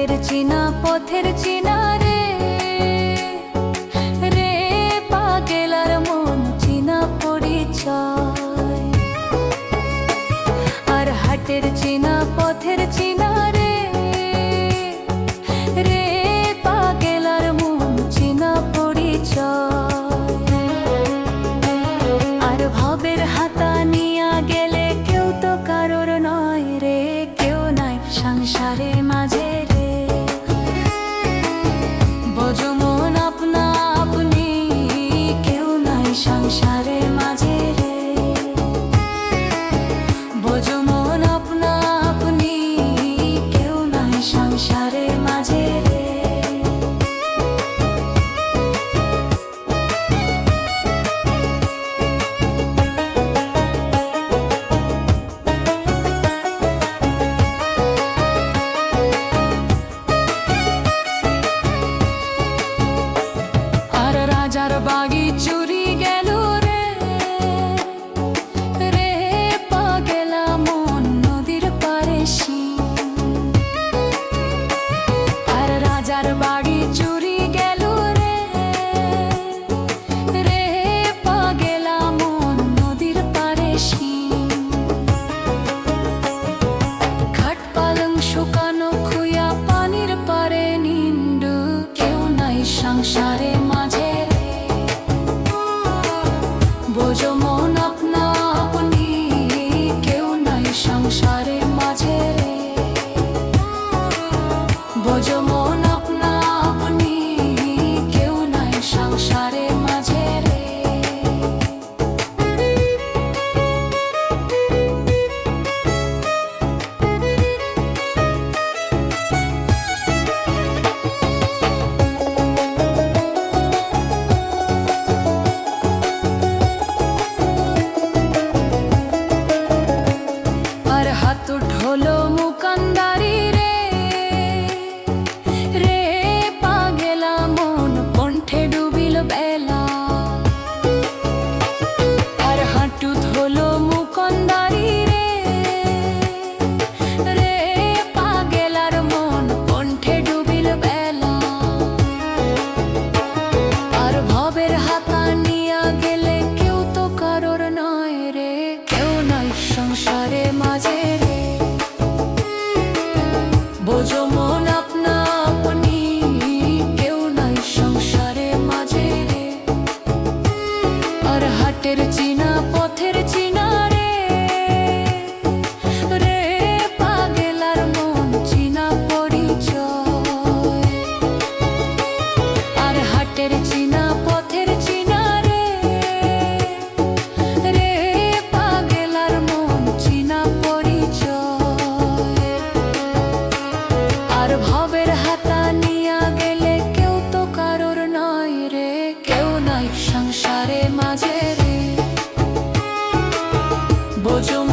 পথের চিনা পথের চিনা রে। রে পাগেলার মন চিনা পরিচয়। আর হাটের চিনা, পথের চিনা ಬಾಗಿ ಚೂರಿ মাঝে রে। 我就